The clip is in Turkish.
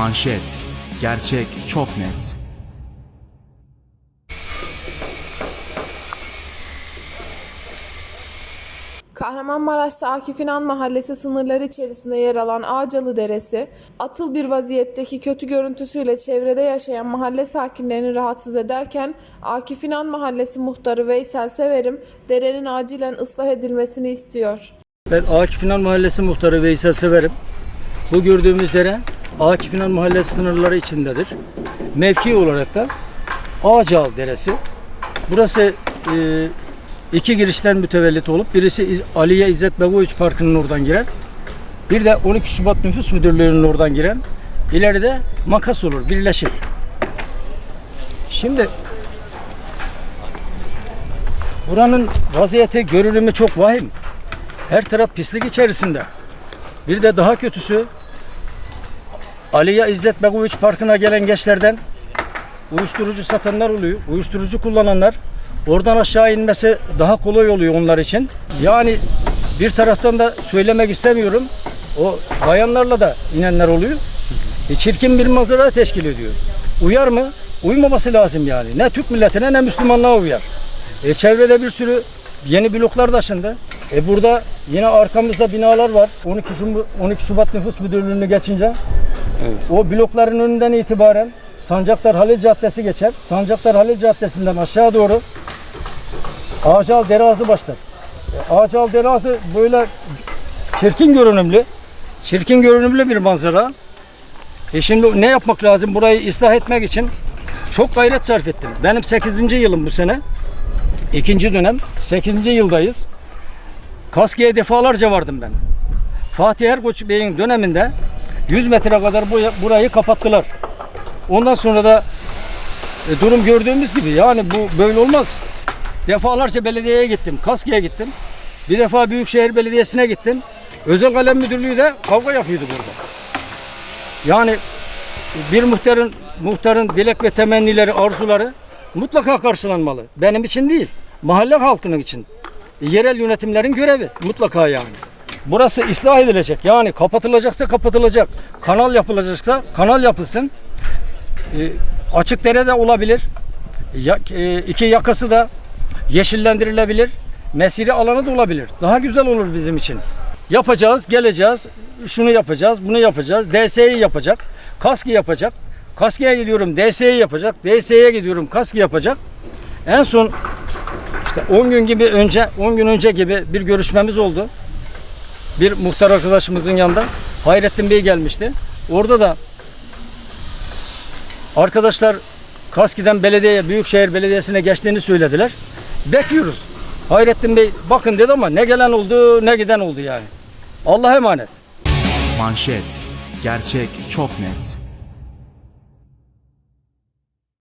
Manşet. Gerçek çok net. Kahramanmaraş'ta Akif İnan Mahallesi sınırları içerisinde yer alan Ağcalı Deresi, atıl bir vaziyetteki kötü görüntüsüyle çevrede yaşayan mahalle sakinlerini rahatsız ederken Akif İnan Mahallesi muhtarı Veysel Severim, derenin acilen ıslah edilmesini istiyor. Ben Akif İnan Mahallesi muhtarı Veysel Severim. Bu gördüğümüz dere Akif İnan Mahallesi sınırları içindedir. Mevki olarak da Ağcal Deresi. Burası e, iki girişten mütevellit olup birisi Aliye İzzet Begoviç Parkı'nın oradan girer. Bir de 12 Şubat Nüfus Müdürlüğü'nün oradan giren. İleride makas olur, birleşir. Şimdi buranın vaziyeti, görünümü çok vahim. Her taraf pislik içerisinde. Bir de daha kötüsü Aliye İzzet Begoviç Parkı'na gelen gençlerden uyuşturucu satanlar oluyor. Uyuşturucu kullananlar oradan aşağı inmesi daha kolay oluyor onlar için. Yani bir taraftan da söylemek istemiyorum. O bayanlarla da inenler oluyor. E, çirkin bir manzara teşkil ediyor. Uyar mı? Uymaması lazım yani. Ne Türk milletine ne Müslümanlığa uyar. E, çevrede bir sürü yeni bloklar taşındı. E, burada yine arkamızda binalar var. 12 Şubat, 12 Şubat Nüfus Müdürlüğü'nü geçince o blokların önünden itibaren Sancaktar Halil Caddesi geçer. Sancaktar Halil Caddesi'nden aşağı doğru Ağacal Derazı başlar. Ağacal Derazı böyle çirkin görünümlü, çirkin görünümlü bir manzara. E şimdi ne yapmak lazım? Burayı ıslah etmek için çok gayret sarf ettim. Benim 8. yılım bu sene. İkinci dönem. 8. yıldayız. Kaskiye defalarca vardım ben. Fatih Erkoç Bey'in döneminde 100 metre kadar bu- burayı kapattılar. Ondan sonra da e, durum gördüğümüz gibi yani bu böyle olmaz. Defalarca belediyeye gittim, Kaski'ye gittim. Bir defa Büyükşehir Belediyesi'ne gittim. Özel Kalem Müdürlüğü de kavga yapıyordu burada. Yani bir muhtarın muhtarın dilek ve temennileri, arzuları mutlaka karşılanmalı. Benim için değil, mahalle halkının için. Yerel yönetimlerin görevi mutlaka yani. Burası ıslah edilecek. Yani kapatılacaksa kapatılacak. Kanal yapılacaksa kanal yapılsın. E, açık dere de olabilir. Ya, e, iki yakası da yeşillendirilebilir. Mesire alanı da olabilir. Daha güzel olur bizim için. Yapacağız, geleceğiz. Şunu yapacağız, bunu yapacağız. DS'yi yapacak. Kaski yapacak. Kaskiye gidiyorum, DS'yi yapacak. DS'ye gidiyorum, kaski yapacak. En son işte 10 gün gibi önce, 10 gün önce gibi bir görüşmemiz oldu. Bir muhtar arkadaşımızın yanında Hayrettin Bey gelmişti. Orada da arkadaşlar Kaski'den belediyeye, Büyükşehir Belediyesi'ne geçtiğini söylediler. Bekliyoruz. Hayrettin Bey bakın dedi ama ne gelen oldu ne giden oldu yani. Allah'a emanet. Manşet. Gerçek çok net.